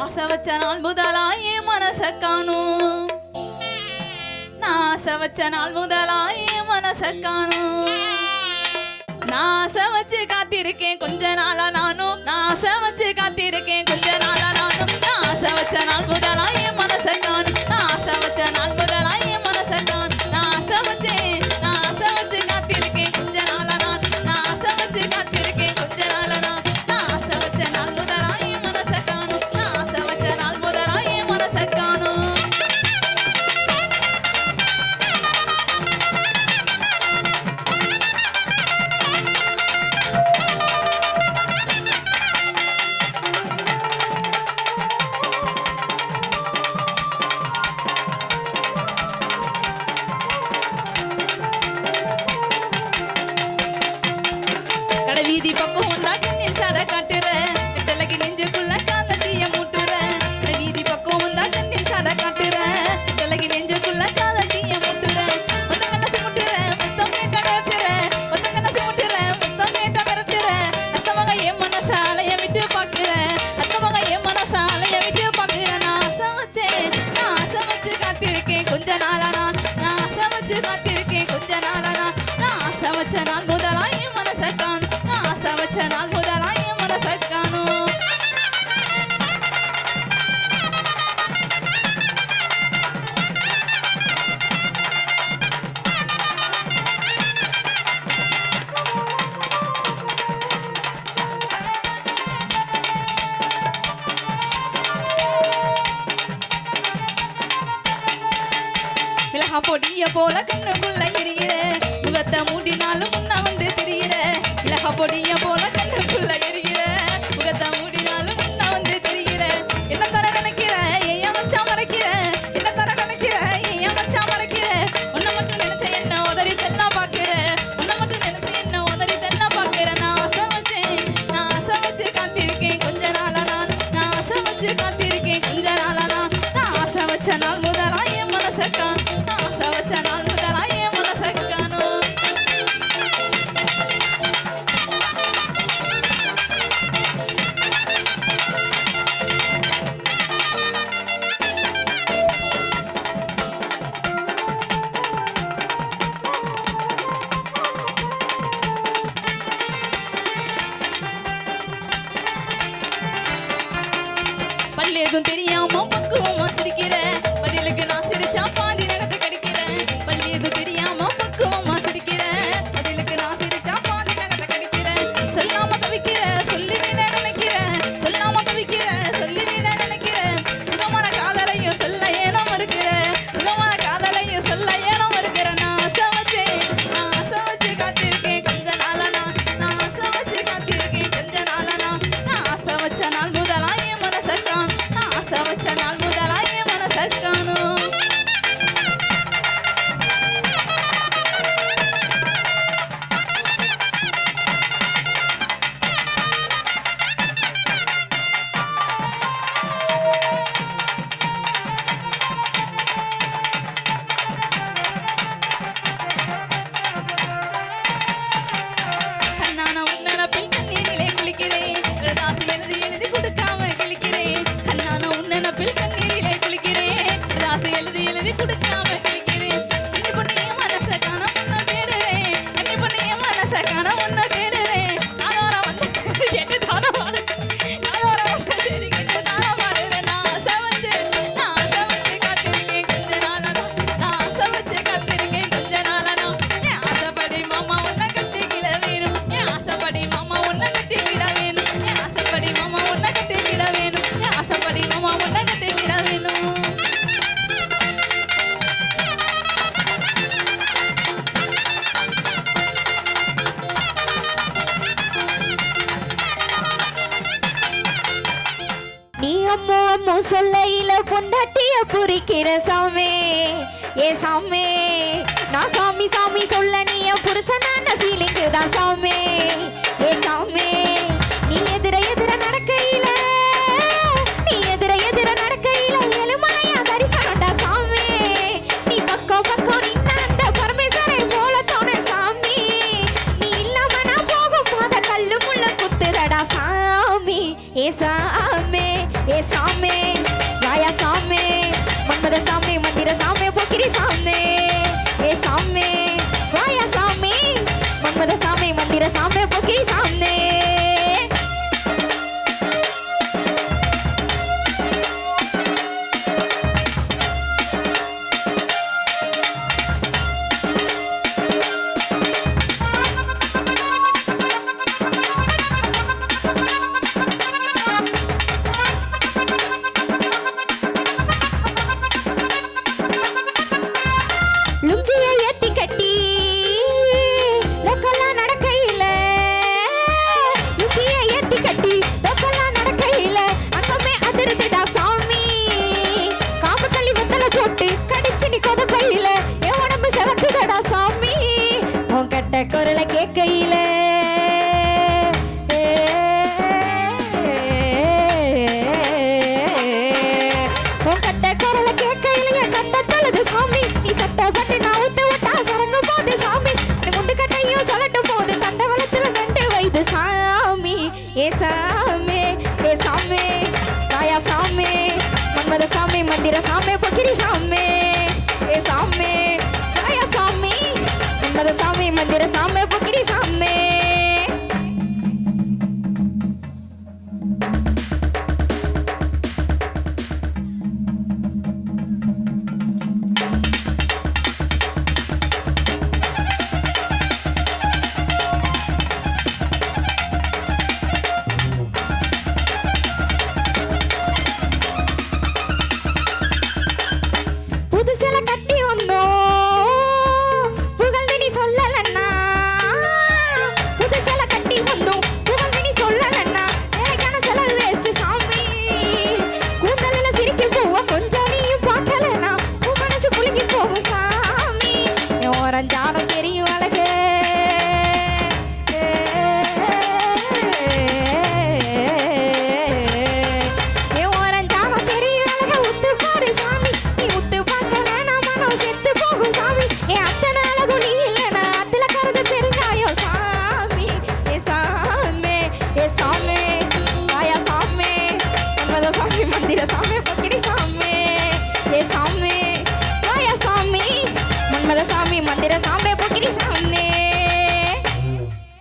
ஆசை வச்ச நாள் முதலாயி மனச காணும். நான் ஆசை வச்ச நாள் முதலாயி மனச காணும். நான் ஆசை வச்சு காத்திருக்கேன் கொஞ்ச நாளா நானும். நான் வச்சு காத்திருக்கேன் கொஞ்ச நாள் பொடிய போல கண்ணுக்குள்ள எரியிற. முகத்தை மூடினாலும் முன்ன வந்து திரியிற. இலக பொடிய போல கண்ணுக்குள்ள Não Imperial, mão சொல்லையில பொண்டாட்டிய புரிக்கிற சாமி. ஏ சாமி நான் சாமி சாமி சொல்ல நீ என் புருஷனான ஃபீலிங்கு தான் சாமி. ஏ சாமி நீ எதிர எதிர நடக்கையில நீ எதிர எதிர நடக்கையில எலுமலையா தரிசனம்டா சாமி. நீ பக்கம் பக்கம் நின்ன அந்த பரமேஸ்வரை போல தோண சாமி. நீ இல்லாம நான் போகும் போத கல்லு முள்ள குத்துதடா சாமி. சாமி ஏ சாமே ஏ சாமே ராயா சாமே மன்மத சாமே மந்திர சாமே பொக்கிரி சாமே ஏ சாமே. குரலை காயா சாமி மன்மத சாமி மந்திர சாமி பொக்கிரி சாமி.